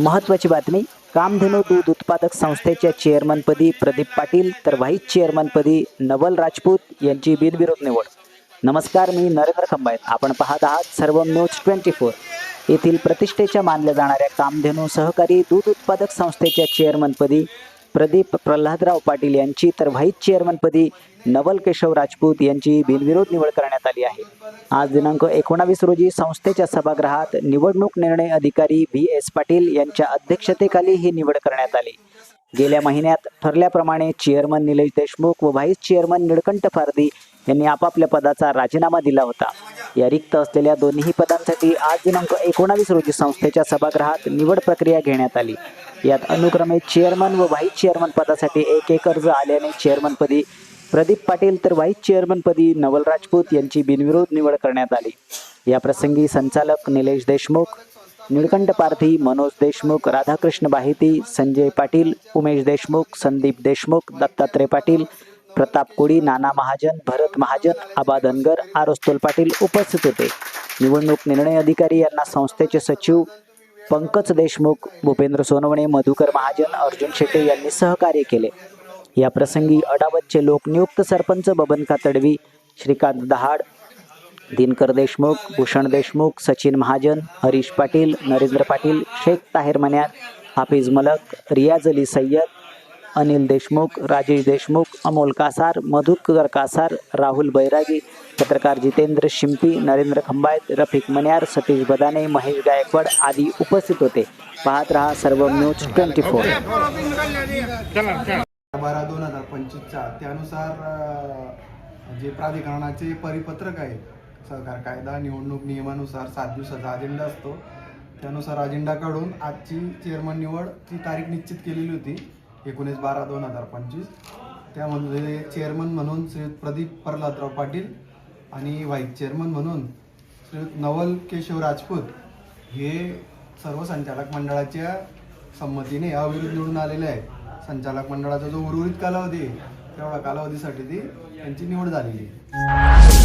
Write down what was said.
महत्त्वाची बातमी कामधेनू दूध उत्पादक संस्थेच्या चेअरमनपदी प्रदीप पाटील तर व्हाईस चेअरमनपदी नवल राजपूत यांची बिनविरोध निवड. नमस्कार मी नरेंद्र खंबायत आपण पाहत आहात सर्व न्यूज ट्वेंटी फोर. येथील प्रतिष्ठेच्या मानल्या जाणाऱ्या कामधेनू सहकारी दूध उत्पादक संस्थेच्या चेअरमनपदी प्रदीप प्रल्हादराव पाटील यांची तर व्हाईस चेअरमनपदी नवल केशव राजपूत यांची बिनविरोध निवड करण्यात आली आहे. आज दिनांक एकोणावीस रोजी संस्थेच्या सभागृहात निवडणूक निर्णय अधिकारी व्ही एस पाटील यांच्या अध्यक्षतेखाली ही निवड करण्यात आली. गेल्या महिन्यात ठरल्याप्रमाणे चेअरमन निलेश देशमुख व व्हाईस चेअरमन निळकंठ फारदी यांनी आपापल्या पदाचा राजीनामा दिला होता. या रिक्त असलेल्या दोन्ही पदांसाठी आज दिनांक एकोणावीस रोजी संस्थेच्या सभागृहात निवड प्रक्रिया घेण्यात आली. यात अनुक्रमे चेअरमन व व्हाईस चेअरमन पदासाठी एक एक अर्ज आल्याने चेअरमनपदी प्रदीप पाटील तर व्हाईस चेअरमनपदी नवल राजपूत यांची बिनविरोध निवड करण्यात आली. या प्रसंगी संचालक निलेश देशमुख निळकंठ पारधी मनोज देशमुख राधाकृष्ण बाहिती संजय पाटील उमेश देशमुख संदीप देशमुख दत्तात्रय पाटील प्रताप कोळी नाना महाजन भरत महाजन आबा धनगर आरोस्तोल पाटील उपस्थित होते. निवडणूक निर्णय अधिकारी यांना संस्थेचे सचिव पंकज देशमुख भूपेंद्र सोनवणे मधुकर महाजन अर्जुन शेटे यांनी सहकार्य केले. या प्रसंगी अडावतचे लोकनियुक्त सरपंच बबन कातडवी श्रीकांत दहाड दिनकर देशमुख भूषण देशमुख सचिन महाजन हरीश पाटील नरेंद्र पाटील शेख ताहेर मन्यार हाफिज मलक रियाज अली सय्यद अनिल देशमुख राजेश देशमुख अमोल कासार मधुकर कासार राहुल बैरागी पत्रकार जितेंद्र शिंपी नरेंद्र खंबायत रफिक मन्यार सतीश बदाने महेश गायकवाड आदी उपस्थित होते. पाहत रहा सर्व न्यूज ट्वेंटी फोर. बारा दोन हजार पंचवीसच्या त्यानुसार जे प्राधिकरणाचे परिपत्रक आहे सहकार कायदा निवडणूक नियमानुसार सात दिवसाचा अजेंडा असतो. त्यानुसार अजेंडा काढून आजची चेअरमन निवड ती तारीख निश्चित केलेली होती. एकोणीस बारा दोन हजार पंचवीस. त्यामध्ये चेअरमन म्हणून श्रीयुत प्रदीप प्रल्हादराव पाटील आणि व्हाईस चेअरमन म्हणून श्री नवल केशव राजपूत हे सर्व संचालक मंडळाच्या संमतीने अविरुद्ध निवडून आलेले आहे संचालक मंडळाचा जो उर्वरित कालावधी आहे तेवढा कालावधीसाठी ती त्यांची निवड झालेली आहे.